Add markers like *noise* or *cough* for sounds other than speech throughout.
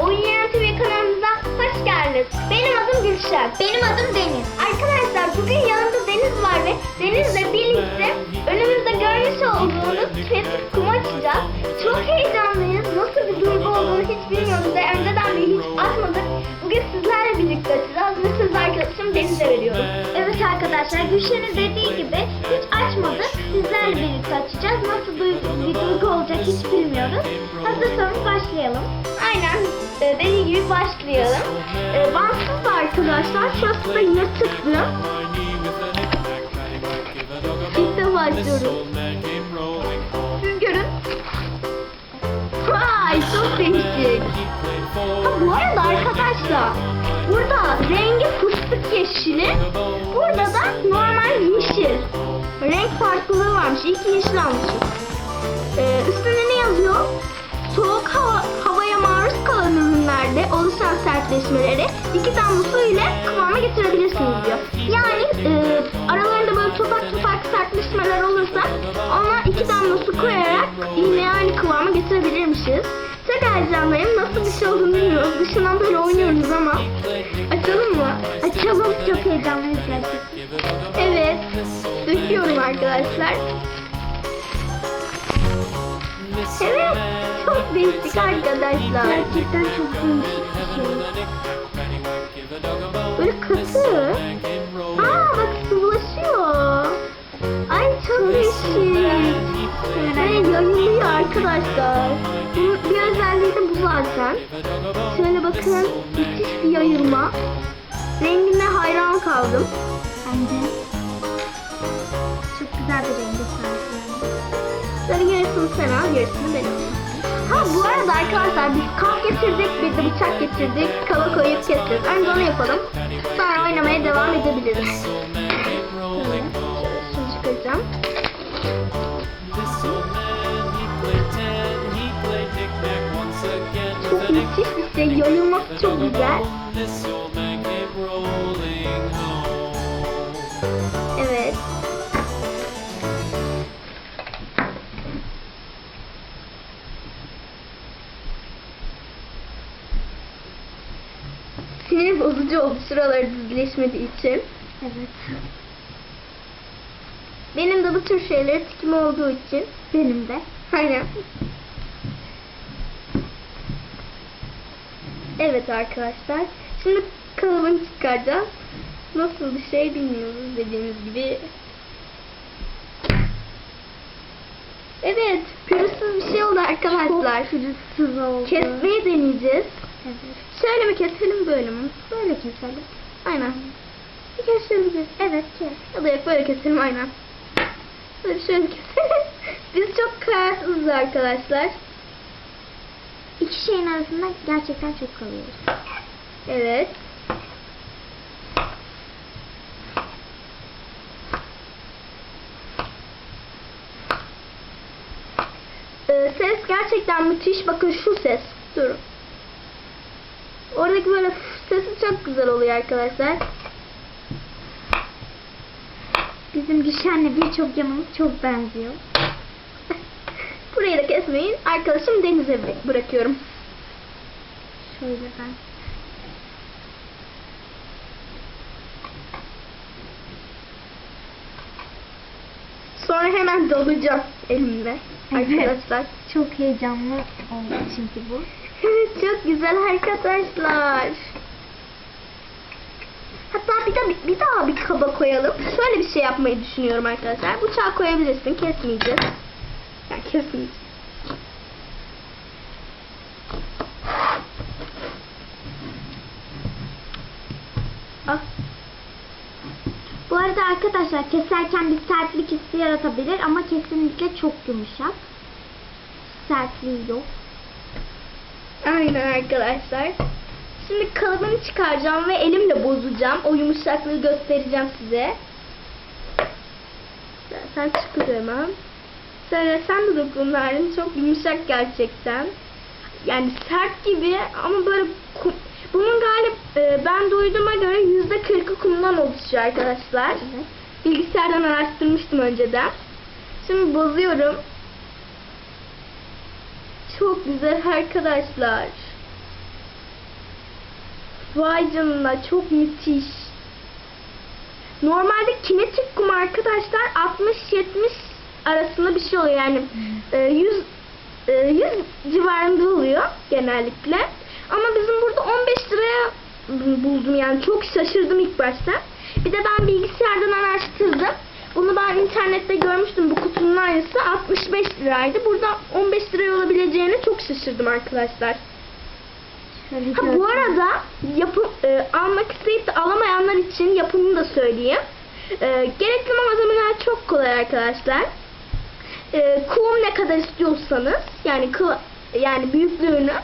Oyun Yönetimi kanalımıza hoş geldiniz. Benim adım Gülşen. Benim adım Deniz. Arkadaşlar bugün yanımda Deniz var ve Deniz'le birlikte önümüzde görmüş olduğunuz tüketim kum açacağız. Çok heyecanlıyız. Nasıl bir duygu olduğunu hiç bilmiyoruz ve önceden de hiç açmadık. Bugün sizlerle birlikte açacağız ve siz arkadaşım Deniz'e veriyorum. Evet arkadaşlar Gülşen'in dediği gibi hiç açmadık. Sizlerle birlikte açacağız. Nasıl duygu, bir duygu olacak hiç bilmiyoruz. Hazırsanız başlayalım. Aynen e, dediği gibi başlayalım. E, Bansız da arkadaşlar. Şurası da yırtıklı. İlk defa açıyoruz. Siz görün. Vay çok değişik. Ha bu arada arkadaşlar burada rengi fıstık yeşili burada da normal yeşil. Renk farklılığı varmış. İyi yeşil almışım. Sertleşmeleri iki damla su ile kıvama getirebilirsiniz diyor. Yani e, aralarında böyle topak topak sertleşmeler olursa ona iki damla su koyarak yine aynı kıvama getirebilirmişiz. Çok heyecanlıyım. Nasıl bir şey olduğunu bilmiyoruz. Dışından böyle oynuyoruz ama. Açalım mı? Açalım. Çok heyecanlıyız gerçekten. Evet. Döküyorum arkadaşlar. Evet. Çok değişik arkadaşlar. Gerçekten çok değişik bir şey. Böyle katı. Aa bak sıvılaşıyor. Ay çok değişik. Ve yayılıyor arkadaşlar. Bunun bir özelliği de bu zaten. Şöyle bakın. Müthiş bir yayılma. Rengine hayran kaldım. Bence çok güzel bir rengi sahip. Böyle yarısını sen al, yarısını ben alayım. Ha bu arada arkadaşlar biz kap getirdik, bir de bıçak getirdik. Kaba koyup keseceğiz. Önce onu yapalım. Sonra oynamaya devam edebiliriz. Çok müthiş bir şey. Yayılması çok güzel. Bozucu oldu şuraları düzleşmediği için. Evet. Benim de bu tür şeylere tikim olduğu için. Benim de. Aynen. Evet arkadaşlar. Şimdi kalıbını çıkaracağız. Nasıl bir şey bilmiyoruz dediğimiz gibi. Evet. Pürüzsüz bir şey oldu arkadaşlar. Pürüzsüz oldu. Kesmeyi deneyeceğiz. Şöyle mi keselim böyle mi? Böyle keselim. Aynen. Bir kez şöyle Evet kes. Ya da böyle keselim aynen. Böyle şöyle keselim. *laughs* Biz çok kararsızız arkadaşlar. İki şeyin arasında gerçekten çok kalıyoruz. Evet. Ee, ses gerçekten müthiş. Bakın şu ses. Durun. Oradaki böyle sesi çok güzel oluyor arkadaşlar. Bizim Gülşen'le birçok yanımız çok benziyor. *laughs* Burayı da kesmeyin. Arkadaşım Deniz'e bı- bırakıyorum. Şöyle ben. Sonra hemen dalacağım elimle. Evet. Arkadaşlar. Çok heyecanlı oldu çünkü bu. Evet çok güzel arkadaşlar. Hatta bir, de, bir daha bir kaba koyalım. Şöyle bir şey yapmayı düşünüyorum arkadaşlar. Bıçağı koyabilirsin. Kesmeyeceğiz. Yani kesmeyeceğiz. Ah, Bu arada arkadaşlar keserken bir sertlik hissi yaratabilir ama kesinlikle çok yumuşak. Sertliği yok. Aynen arkadaşlar. Şimdi kalıbını çıkaracağım ve elimle bozacağım. O yumuşaklığı göstereceğim size. Sen çıkıyor hemen. Sen de dokunların çok yumuşak gerçekten. Yani sert gibi ama böyle kum, bunun galip e, ben duyduğuma göre yüzde kırkı kumdan oluşuyor arkadaşlar. Bilgisayardan araştırmıştım önceden. Şimdi bozuyorum. Çok güzel arkadaşlar. Vay canına çok müthiş. Normalde kinetik kum arkadaşlar 60-70 arasında bir şey oluyor yani e, 100 e, 100 civarında oluyor genellikle. Ama bizim burada 15 liraya buldum yani çok şaşırdım ilk başta. Bir de ben bilgisayardan araştırdım. Bunu ben internette görmüştüm bu kutunun aynısı 65 liraydı. Burada 15 liraya olabileceğine çok şaşırdım arkadaşlar. Şöyle Ha, bu arada yapım e, almak isteyip de alamayanlar için yapımını da söyleyeyim. E, gerekli malzemeler çok kolay arkadaşlar. E, kum ne kadar istiyorsanız yani yani büyüklüğünü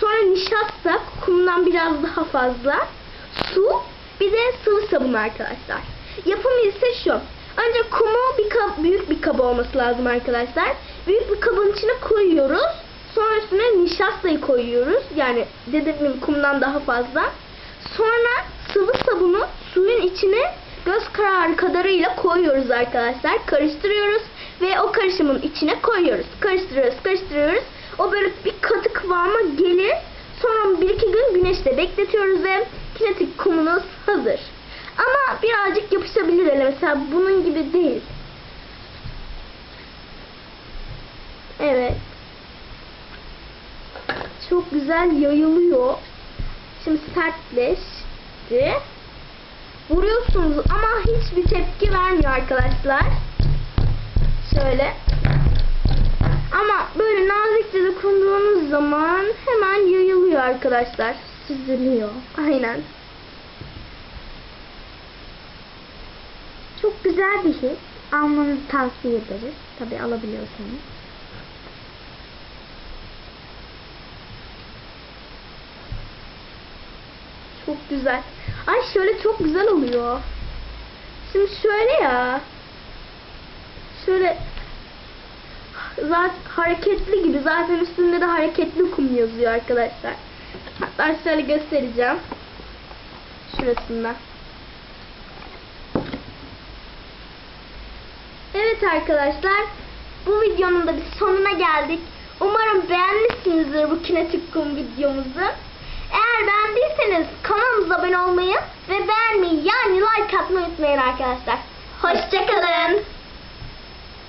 sonra nişasta kumdan biraz daha fazla su bir de sıvı sabun arkadaşlar. Yapımı ise şu. Önce kumu bir kap, büyük bir kaba olması lazım arkadaşlar. Büyük bir kabın içine koyuyoruz. Sonra üstüne nişastayı koyuyoruz. Yani gibi kumdan daha fazla. Sonra sıvı sabunu suyun içine göz kararı kadarıyla koyuyoruz arkadaşlar. Karıştırıyoruz ve o karışımın içine koyuyoruz. Karıştırıyoruz, karıştırıyoruz. O böyle bir katı kıvama gelir. Sonra bir iki gün güneşte bekletiyoruz ve kinetik kumunuz hazır. Ama birazcık yapışabilir ele. Mesela bunun gibi değil. Evet. Çok güzel yayılıyor. Şimdi sertleşti. Vuruyorsunuz ama hiçbir tepki vermiyor arkadaşlar. Şöyle. Ama böyle nazikçe dokunduğunuz zaman hemen yayılıyor arkadaşlar. Süzülüyor. Aynen. Çok güzel bir his. Almanızı tavsiye ederiz. Tabi alabiliyorsanız. Çok güzel. Ay şöyle çok güzel oluyor. Şimdi şöyle ya. Şöyle zaten hareketli gibi. Zaten üstünde de hareketli kum yazıyor arkadaşlar. Hatta şöyle göstereceğim. Şurasında. Evet arkadaşlar. Bu videonun da bir sonuna geldik. Umarım beğenmişsinizdir bu kinetik kum videomuzu. Eğer beğendiyseniz kanalımıza abone olmayı ve beğenmeyi yani like atmayı unutmayın arkadaşlar. Hoşçakalın.